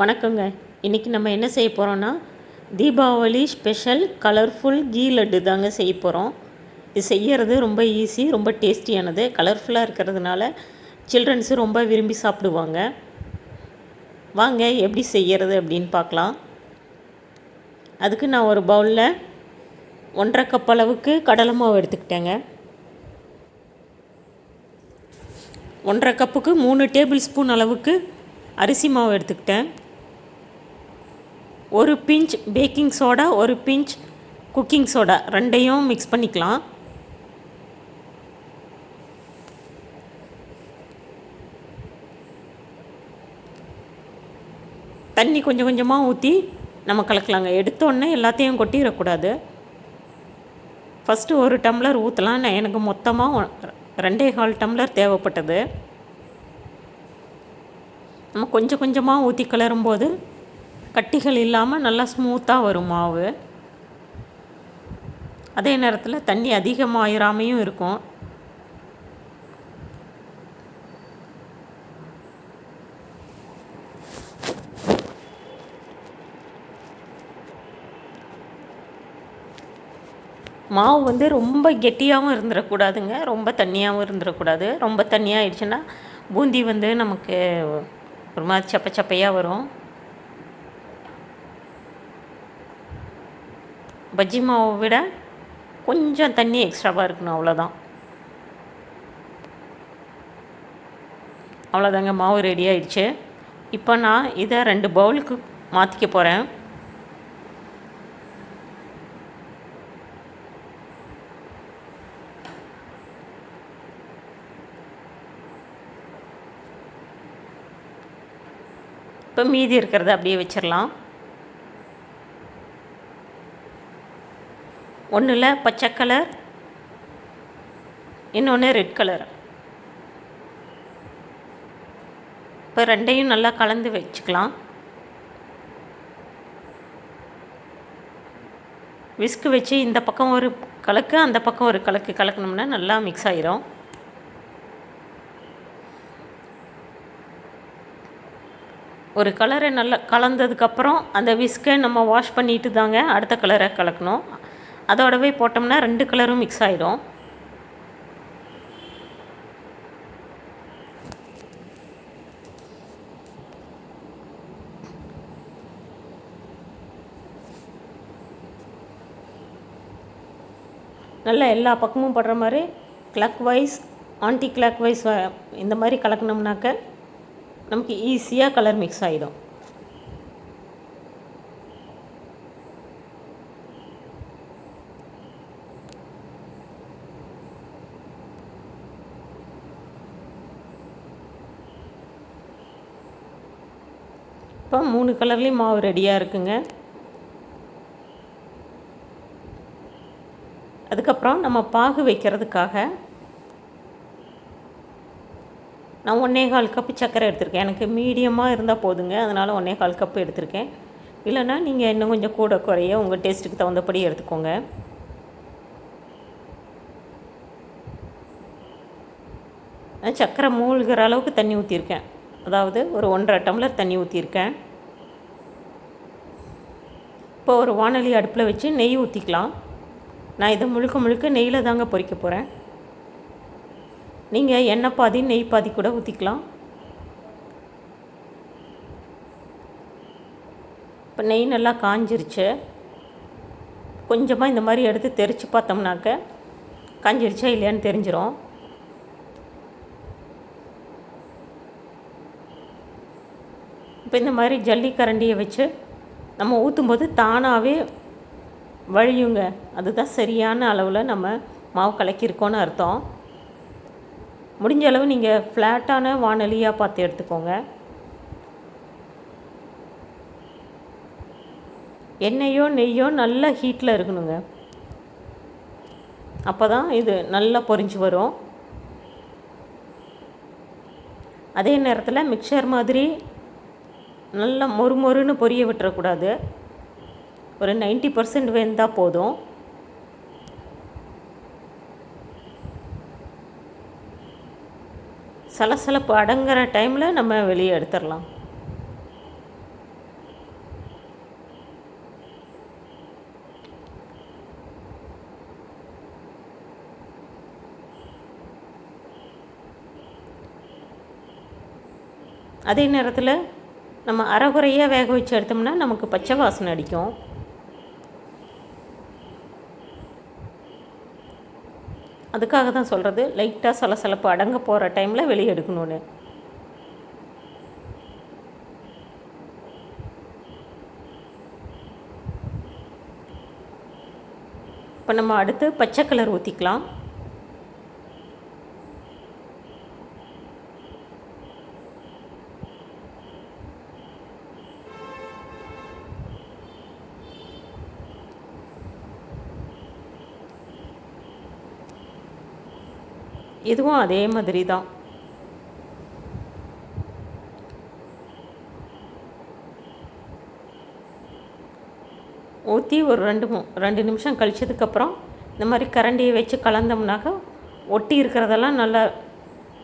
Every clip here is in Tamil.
வணக்கங்க. இன்றைக்கி நம்ம என்ன செய்ய போகிறோன்னா தீபாவளி ஸ்பெஷல் கலர்ஃபுல் கீ லட்டு தாங்க செய்ய போகிறோம் இது செய்யறது ரொம்ப ஈஸி ரொம்ப டேஸ்டியானது கலர்ஃபுல்லாக இருக்கிறதுனால சில்ட்ரன்ஸு ரொம்ப விரும்பி சாப்பிடுவாங்க. வாங்க எப்படி செய்கிறது அப்படின்னு பார்க்கலாம். அதுக்கு நான் ஒரு பவுலில் ஒன்றரை கப் அளவுக்கு கடலை மாவு எடுத்துக்கிட்டேங்க. ஒன்றரை கப்புக்கு மூணு டேபிள் ஸ்பூன் அளவுக்கு அரிசி மாவு எடுத்துக்கிட்டேன். ஒரு பிஞ்ச் பேக்கிங் சோடா ஒரு பிஞ்ச் குக்கிங் சோடா. ரெண்டையும் மிக்ஸ் பண்ணிக்கலாம். தண்ணி கொஞ்சம் கொஞ்சமாக ஊற்றி நம்ம கலக்கலாங்க. எடுத்தோடனே எல்லாத்தையும் கொட்டிடக்கூடாது. ஃபஸ்ட்டு ஒரு டம்ளர் ஊற்றலாம் நான் எனக்கு மொத்தமாக ரெண்டே கால் டம்ளர் தேவைப்பட்டது. நம்ம கொஞ்சம் கொஞ்சமாக ஊற்றி கிளறும்போது கட்டிகள் இல்லாமல் நல்லா ஸ்மூத்தாக வரும் மாவு. அதே நேரத்தில் தண்ணி அதிகமாயிராமையும் இருக்கும். மாவு வந்து ரொம்ப கெட்டியாகவும் இருந்துடக்கூடாதுங்க ரொம்ப தண்ணியாகவும் இருந்துடக்கூடாது ரொம்ப தண்ணியாக ஆயிடுச்சுன்னா பூந்தி வந்து நமக்கு ஒரு மாதிரி சப்ப சப்பையாக வரும். பஜ்ஜி மாவை விட கொஞ்சம் தண்ணி எக்ஸ்ட்ராவாக இருக்கணும் அவ்வளோதான் அவ்வளோதாங்க மாவு ரெடி ஆயிடுச்சு. இப்போ நான் இதை ரெண்டு பவுலுக்கு மாற்றிக்க போகிறேன் இப்போ மீதி இருக்கிறத அப்படியே வச்சிடலாம். ஒன்றில் பச்சை கலர் இன்னொன்று ரெட் கலர் இப்போ ரெண்டையும் நல்லா கலந்து வச்சுக்கலாம். விஸ்கு வச்சு இந்த பக்கம் ஒரு கலக்கு அந்த பக்கம் ஒரு கலக்கு. கலக்கணும்னா நல்லா மிக்ஸ் ஆயிரும். ஒரு கலரை நல்லா கலந்ததுக்கப்புறம் அந்த விஸ்கை நம்ம வாஷ் பண்ணிட்டு தாங்க அடுத்த கலரை கலக்கணும். அதோடவே போட்டோம்னா ரெண்டு கலரும் மிக்ஸ் ஆகிடும் நல்லா எல்லா பக்கமும் படுற மாதிரி clockwise anti clock wise இந்த மாதிரி கலக்கினோம்னாக்க நமக்கு ஈஸியாக கலர் மிக்ஸ் ஆகிடும் இப்போ மூணு கலர்லேயும் மாவு ரெடியாக இருக்குங்க. அதுக்கப்புறம் நம்ம பாகு வைக்கிறதுக்காக நான் ஒன்றே கால் கப்பு சர்க்கரை எடுத்திருக்கேன். எனக்கு மீடியமாக இருந்தால் போதுங்க. அதனால் ஒன்றே கால் கப்பு எடுத்திருக்கேன். இல்லைன்னா நீங்கள் இன்னும் கொஞ்சம் கூட குறைய உங்கள் டேஸ்ட்டுக்கு தகுந்தபடி எடுத்துக்கோங்க. சர்க்கரை மூழ்கிற அளவுக்கு தண்ணி ஊற்றிருக்கேன் அதாவது ஒரு ஒன்றரை டம்ளர் தண்ணி ஊற்றிருக்கேன் இப்போ ஒரு வானொலி அடுப்பில் வச்சு நெய் ஊற்றிக்கலாம் நான் இதை முழுக்க முழுக்க நெய்யில் தாங்க பொறிக்க போகிறேன் நீங்கள் எண்ணெய் பாதி நெய் பாதி கூட ஊற்றிக்கலாம் இப்போ நெய் நல்லா காஞ்சிருச்சு. கொஞ்சமாக இந்த மாதிரி எடுத்து தெரித்து பார்த்தோம்னாக்க காஞ்சிருச்சா இல்லையான்னு தெரிஞ்சிடும் இப்போ இந்த மாதிரி ஜல்லி கரண்டியை வச்சு நம்ம ஊற்றும்போது தானாகவே வழியுங்க. அதுதான் சரியான அளவில் நம்ம மாவு கலக்கியிருக்கோன்னு அர்த்தம். முடிஞ்ச அளவு நீங்கள் ஃப்ளாட்டான வானொலியாக பார்த்து எடுத்துக்கோங்க. எண்ணெயோ நெய்யோ நல்லா ஹீட்டில் இருக்கணுங்க. அப்போ தான் இது நல்லா பொரிஞ்சு வரும். அதே நேரத்தில் மிக்சர் மாதிரி நல்லா மொறு மொறுன்னு பொரிய விட்டுறக்கூடாது. ஒரு நைன்ட்டி பர்சன்ட் வெந்தால் போதும். சலசலப்பு அடங்குற டைமில் நம்ம வெளியே எடுத்துடலாம் அதே நேரத்தில் நம்ம அரைகுறையாக வேக வச்சு எடுத்தோம்னா நமக்கு பச்சை வாசனை அடிக்கும். அதுக்காக தான் சொல்கிறது லைட்டாக சலசலப்பு அடங்க போகிற டைமில் வெளியே எடுக்கணும்னு. இப்போ நம்ம அடுத்து பச்சை கலர் ஊற்றிக்கலாம் இதுவும் அதே மாதிரி தான் ஊற்றி ஒரு ரெண்டு ரெண்டு நிமிஷம் கழிச்சதுக்கப்புறம் இந்த மாதிரி கரண்டியை வச்சு கலந்தோம்னாக்கா ஒட்டி இருக்கிறதெல்லாம் நல்லா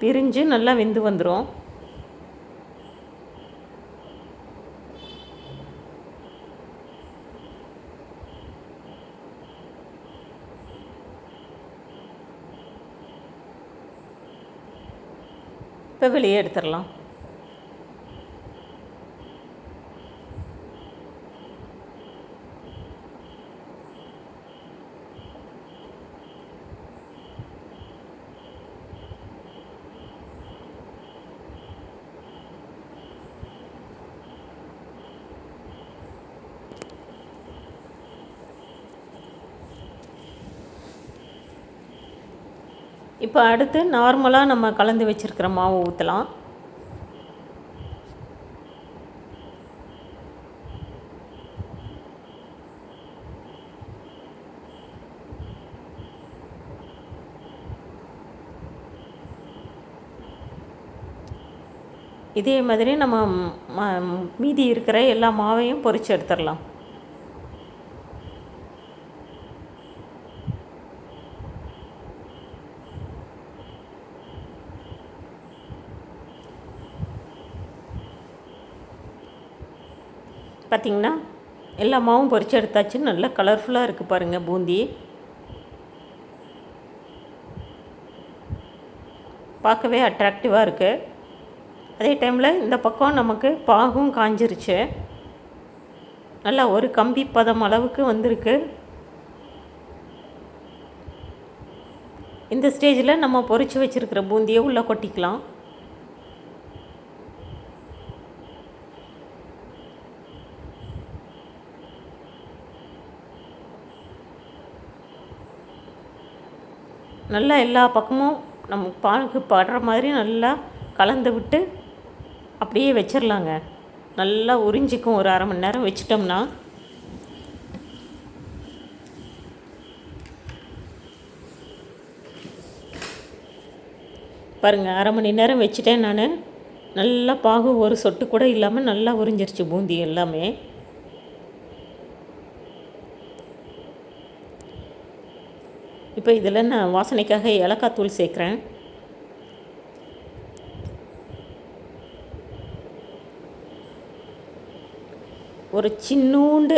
பிரிஞ்சு நல்லா வெந்து வந்துடும் இப்போ வெளியே எடுத்துடலாம். இப்போ அடுத்து நார்மலாக நம்ம கலந்து வச்சுருக்கிற மாவு ஊற்றலாம் இதே மாதிரி நம்ம ம- மீதி இருக்கிற எல்லா மாவையும் பொறிச்சு எடுத்துடலாம். பார்த்திங்கன்னா எல்லா மாவும் பொறிச்சு எடுத்தாச்சு. நல்லா கலர்ஃபுல்லாக இருக்குது பாருங்கள் பூந்தி. பார்க்கவே அட்ராக்டிவாக இருக்குது அதே டைமில் இந்த பக்கம் நமக்கு பாகும் காஞ்சிருச்சு. நல்லா ஒரு கம்பி பதம் அளவுக்கு வந்திருக்கு. இந்த ஸ்டேஜில் நம்ம பொறிச்சு வச்சுருக்கிற பூந்தியை உள்ளே கொட்டிக்கலாம். நல்லா எல்லா பக்கமும் நம்ம பாலுக்கு படுற மாதிரி நல்லா கலந்து விட்டு அப்படியே வச்சிடலாங்க நல்லா உறிஞ்சிக்கும். ஒரு அரை மணி நேரம் வச்சிட்டோம்னா பாருங்கள் அரை மணி நேரம் வச்சுட்டேன் நான். நல்லா பாகு ஒரு சொட்டு கூட இல்லாமல் நல்லா உறிஞ்சிருச்சு பூந்தி எல்லாமே. இப்போ இதில் நான் வாசனைக்காக ஏலக்காய் தூள் சேர்க்குறேன். ஒரு சின்னூண்டு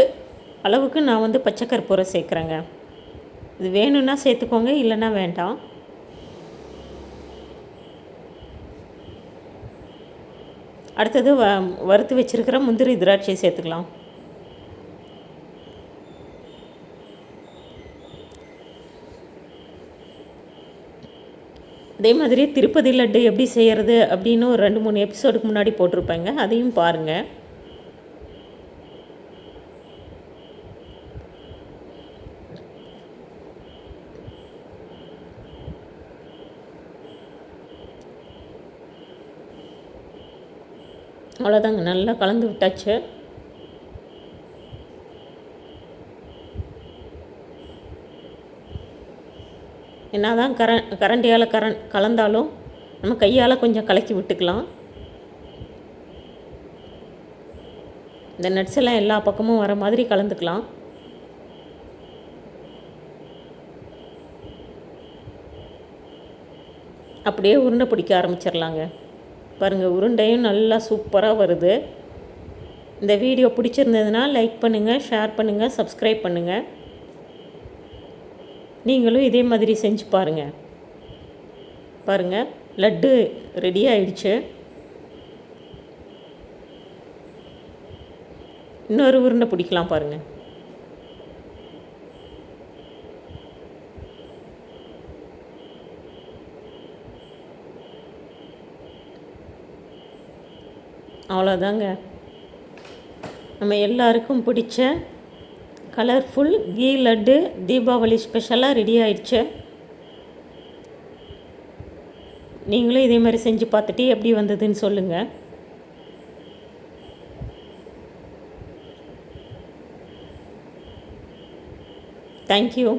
அளவுக்கு நான் வந்து பச்சை கற்பூரை சேர்க்குறேங்க. இது வேணும்னா சேர்த்துக்கோங்க இல்லைன்னா வேண்டாம். அடுத்தது வ வறுத்து வச்சுருக்கிற முந்திரி திராட்சை சேர்த்துக்கலாம். அதே மாதிரி திருப்பதி லட்டு எப்படி செய்கிறது அப்படின்னு ஒரு ரெண்டு மூணு எபிசோடுக்கு முன்னாடி போட்டிருப்பேங்க. அதையும் பாருங்கள் அவ்வளோதாங்க நல்லா கலந்து விட்டாச்சு. என்ன தான் கர கரண்டியால் கரண் கலந்தாலும் நம்ம கையால் கொஞ்சம் கலக்கி விட்டுக்கலாம். இந்த நட்ஸ் எல்லாம் எல்லா பக்கமும் வர மாதிரி கலந்துக்கலாம். அப்படியே உருண்டை பிடிக்க ஆரம்பிச்சிடலாங்க பாருங்கள் உருண்டையும் நல்லா சூப்பராக வருது. இந்த வீடியோ பிடிச்சிருந்ததுன்னா லைக் பண்ணுங்கள் ஷேர் பண்ணுங்கள் சப்ஸ்கிரைப் பண்ணுங்கள் நீங்களும் இதே மாதிரி செஞ்சு பாருங்கள் பாருங்கள் லட்டு ரெடி ஆயிடுச்சு. இன்னொரு உருண்டை பிடிக்கலாம் பாருங்கள் அவ்வளோதாங்க நம்ம எல்லாருக்கும் பிடிச்ச கலர்ஃபுல் கீ லட்டு தீபாவளி ஸ்பெஷலாக ரெடி ஆயிடுச்சு. நீங்களும் இதே மாதிரி செஞ்சு பார்த்துட்டு எப்படி வந்ததுன்னு சொல்லுங்கள் தேங்க்யூ